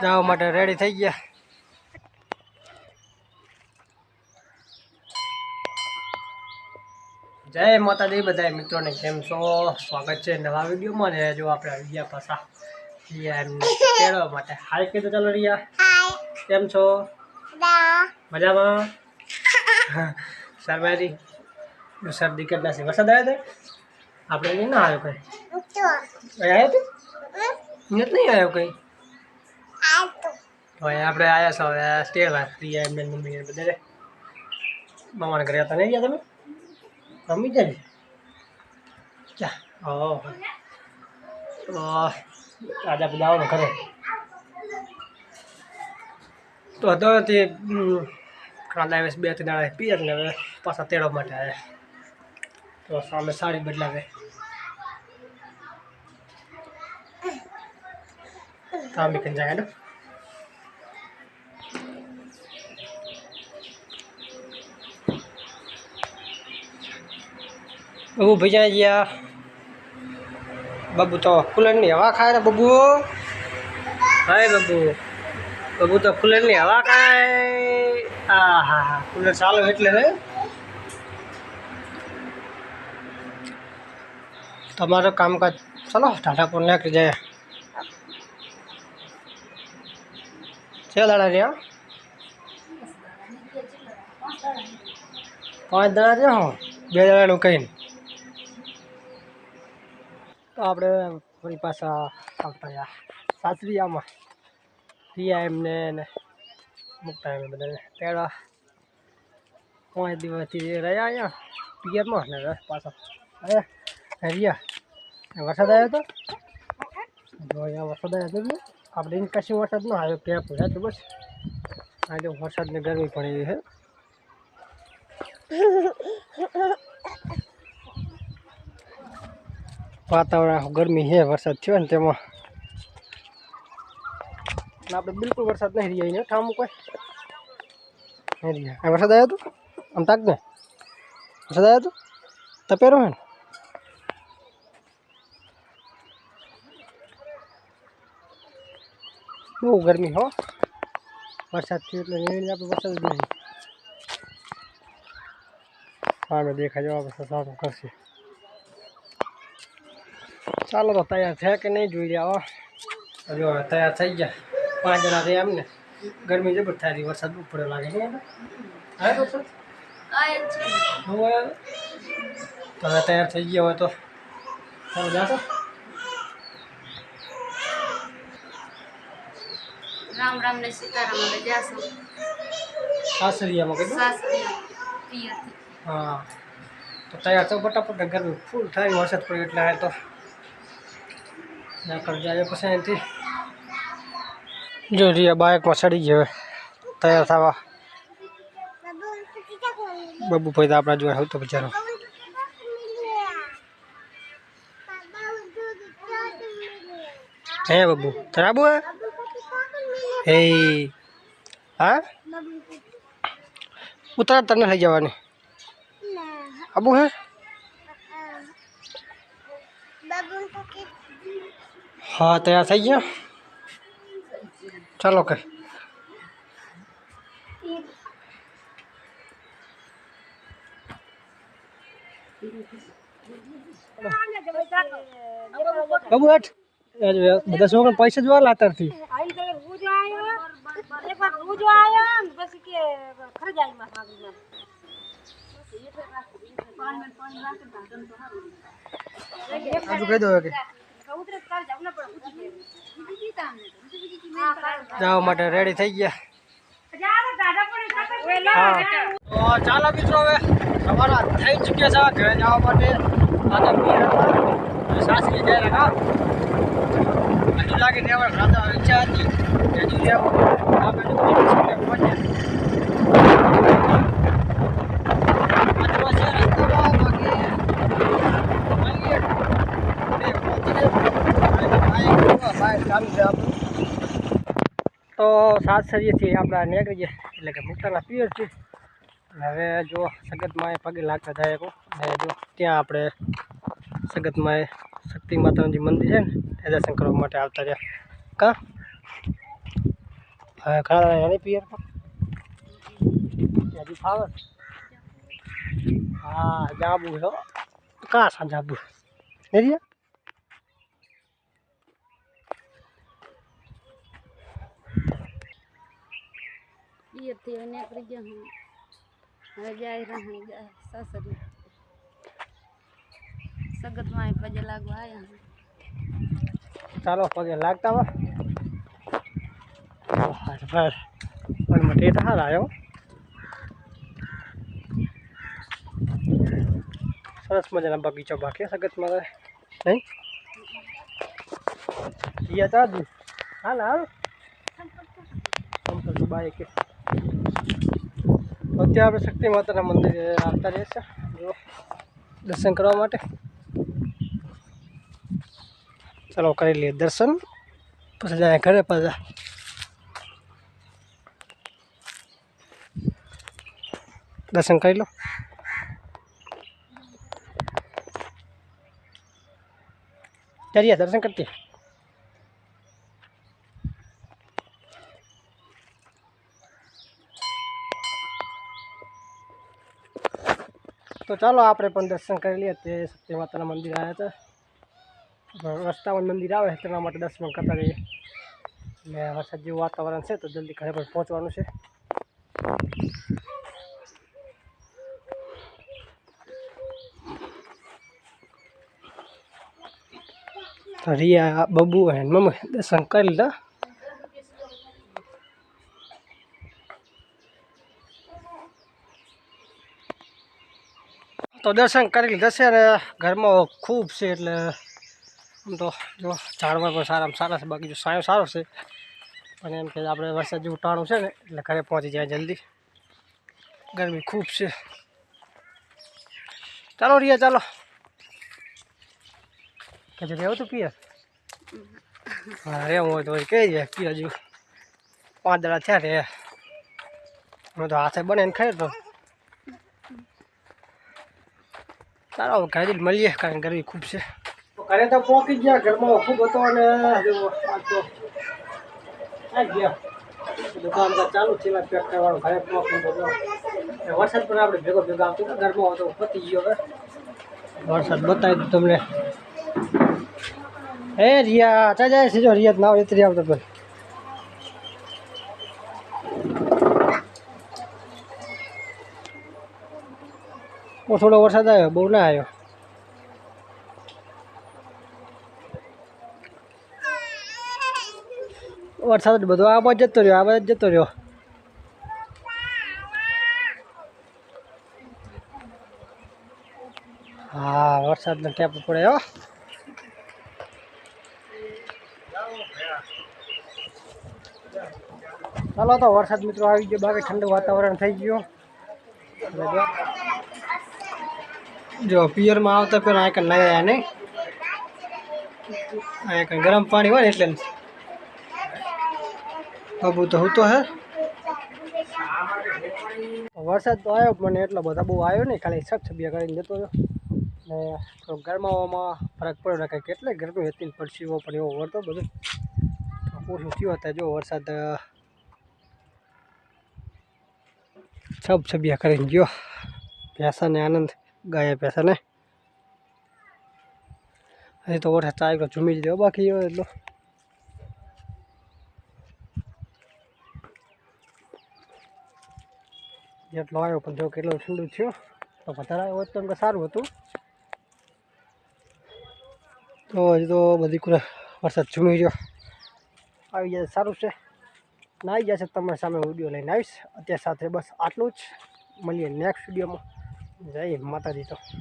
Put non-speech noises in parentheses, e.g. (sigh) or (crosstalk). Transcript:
જવા માટે રેડી થઈ ગયા જય માતાજી બધા મિત્રોને કેમ છો? સ્વાગત છે નવા વિડીયોમાં ને જો આપણે આવી ગયા પાછા કેળવા માટે. હાલ કીધું ચાલો રિયા. કેમ છો? મજામાં? (laughs) શરમારી શરદી કેટલા છે વરસાદ આવ્યો તો આપણે અહીં ના આવ્યો કઈ અહીં આવ્યો તો અહીંયા જ નહીં આવ્યો કઈ તો અહીં આપણે આવ્યા છો હવે તેડવા રિયા એમને મમ્મી ને બધા મામાના ઘરે હતા નહીં ગયા તમે મમ્મી જાય ચા ઓહ તો આજે બધા આવો ને ઘરે તો હતો તે કાંદા આવે બે ત્રણ દાડા પીએ ને હવે પાછા તેડવા માટે આવ્યા તો સામે સાડી બદલાવે કામ કન જાય ને બબુ ભૈયા ગયા બબુ તો કુલરની હવા ખાય ને બબુ હાય બબુ બબુ તો કુલરની હવા ખાય આ હા હા કુલર ચાલુ એટલે ને તમારું કામકાજ. ચલો, ટાટા પર નાખી જાય છે દાડા રહ્યા પાંચ દાડા રહ્યા હો. બે દાડાનું કહીને. તો આપણે ફરી પાછા આવતા રહ્યા. સાસરિયામાં રિયા એમને મૂકતા એમને બધાને. પહેલા પાંચ દિવસથી રહ્યા અહીંયા પિયરમાં ને પાછા. અરે રિયા વરસાદ આવ્યો હતો જો અહીંયા વરસાદ આવ્યો હતો ને આપણે એને કશું વરસાદ ન આવ્યો ક્યાં પૂછા તો બસ આજે વરસાદની ગરમી પડી છે વાતાવરણ આખું ગરમી છે વરસાદ થયો ને તેમાં અને આપણે બિલકુલ વરસાદ નહીં રહ્યા અહીંયા ઠામું કોઈ નહીં રહ્યા આ વરસાદ આવ્યો હતો આમ તાક ને વરસાદ આવ્યો હતો તપેરો હે ને બહુ ગરમી હો વરસાદ થયો એટલે નહીં આપણે વરસાદ જ નહીં સામે દેખાય જવા પછી સારું કરશે ચાલો તો તૈયાર થયા કે નહીં જોઈ રહ્યા હજુ હવે તૈયાર થઈ ગયા પાંચ જણા થયા એમને ગરમી જબર થાય રહી વરસાદ બહુ પડ્યો લાગે છે હા વરસાદ હું આવ્યો? તો હવે તૈયાર થઈ ગયા હોય તો ચાલો જાશો રામ રામ ને સીતારામ હવે જાશું સાસરિયામાં કીધું? સાસરિયા પિયરથી હા. તો તૈયાર તો ફટાફટ ગરમી ફૂલ થાય વરસાદ પડ્યો એટલે આ તો નકર જાય પછી અહીંથી જો રિયા બાઇકમાં ચડી ગયો તૈયાર થવા. બબુ ભાઈ તો આપણા જોડે આવતો બિચારો. હે બબુ તારે આબુ હે? હે હા ઉતાર તને લઈ જવાની આબુ હે હા તૈયાર થઈ ગયા ચાલો કે બાબુ હેઠ એ જો બધા છોકરા પૈસા જોવા લાતરથી આજુ કહી દો કે જવા માટે રેડી થઈ ગયા હા તો ચાલો મિત્રો હવે તમારા થઈ ચૂક્યા છે ઘરે જવા માટે રાધા પીર હતા સાસરી જઈ રહ્યા હજુ લાગે ને હવે રાધા ઈચ્છા હતી કે હજુ રહેવું આ બાજુ પહોંચ્યા પહોંચ્યા આજુબાજુ છે રસ્તામાં બાકી મળીએ. બે પહોંચી જાય. બાઈક ચાલુ છે આપણું તો સાત સરીએથી આપણા નીકળી ગયા એટલે કે મુક્તાના પિયર છે અને હવે જો સગતમાં પગે લાગતા જાય કો અને જો ત્યાં આપણે સગતમાં એ શક્તિ માતાનું જે મંદિર છે ને તે દર્શન કરવા માટે આવતા રહ્યા કા હવે ઘણા એની પિયર પર હજી ફાવે હા જાબુ છો કા સા જાબુ નહીં પિયરથી હવે નીકળી ગયા હું હવે જાય રહે જાય સાસરી સગતમાં પગે લાગવા આવ્યા ચાલો, પગે લાગતા વા પણ મટે હાર આવ્યો સરસ મજાના બગીચો બાકી સગત મારે નહીં? યા તા જ હાલ. હાલ બાઈક અત્યારે આપણે શક્તિ માતાના મંદિરે આવતા રહીએ છીએ. જો દર્શન કરવા માટે. ચાલો કરી લઈએ દર્શન પછી જાય ઘરે પાછા દર્શન કરી લો ચલિए દર્શન કરતી તો ચાલો આપણે પણ દર્શન કરી લઈએ તે સત્ય માતાના મંદિર આવ્યા હતા રસ્તામાં મંદિર આવે તેના માટે દર્શન કરતા રહીએ. ને વરસાદ જેવું વાતાવરણ છે, તો જલ્દી ઘરે પણ પહોંચવાનું છે. રિયા બબુ અને મમ્મી દર્શન કરી લીધા. તો દર્શન કરી લીધા છે, અને ઘરમાં ખૂબ છે, એટલે આમ તો જો ઝાડવા પણ સારામાં સારા છે, બાકી જો સાયો સારો છે. પણ એમ કે આપણે વરસાદ જેવું ટાણું છે ને, એટલે ઘરે પહોંચી જાય જલ્દી. ગરમી ખૂબ છે. ચાલો રિયા, ચાલો. કે જો રહેવું તું પિયર? હા, રહેવું હોય તો કહી જાય પિયર જેવું પાંચ દાડા થયા રે હું તો હાથે બને ને ખાઈ તો. ચાલો ઘરે મળીએ, કારણ કે ગરમી ખૂબ છે. ઘરે તો પહોંચી ગયા ઘરમાં ખૂબ હતો અને ગયા. દુકાન તો ચાલુ એમાં પેક કરવાનું ઘરે ગયો ને વરસાદ પણ આપણે ભેગો ભેગો આવતો હતો, ઘરમાં હતો, પતી ગયો હવે. વરસાદ બતાવી દીધો તમને. એ રિયા, ચા જાય છે જો, રિયા ના હોય એટલી આવતો પણ. થોડો વરસાદ આવ્યો, બહુ ના આવ્યો. વરસાદ બધો, આ બાજુ જતો રહ્યો, આ બાજુ જતો રહ્યો. હા, વરસાદનો ટેપ પડે હો. ચાલો તો વરસાદ મિત્રો આવી ગયો, બાકી ઠંડુ વાતાવરણ થઈ ગયું. જો, પિયરમાં આવતા આ નહીં આવ્યા નહીં. કંઈ ગરમ પાણી હોય ને એટલે બાબુ તો હું તો હે વરસાદ તો આવ્યો પણ એટલો બધો બહુ આવ્યો નહીં ખાલી છક છબિયા કરીને જતો રહ્યો ને તો ગરમાવામાં ફરક પડ્યો ને કંઈક એટલે ગરમી હતી ને પરસીવો પણ એવો વળતો બધું ઓછું થયું હતા જો વરસાદ છબ છબિયા કરીને ગયો ભેંસાને આનંદ ગાય ભેંસાને હજી તો વરસાદ ચાલ્યો ઝૂમી જ દેવો બાકી એવો એટલો જેટલો આવ્યો પણ જો કેટલો ઠંડુ થયો, તો વધારે આવ્યો તો એમ સારું હતું. તો હજી તો બધી કુલે વરસાદ ઝૂમી ગયો. આવી જાય સારું છે. ના આવી જશે તમારી સામે વીડિયો લઈને આવીશ. અત્યાર સાથે બસ આટલું જ. મળીએ નેક્સ્ટ વિડીયોમાં. જય માતાજી તો.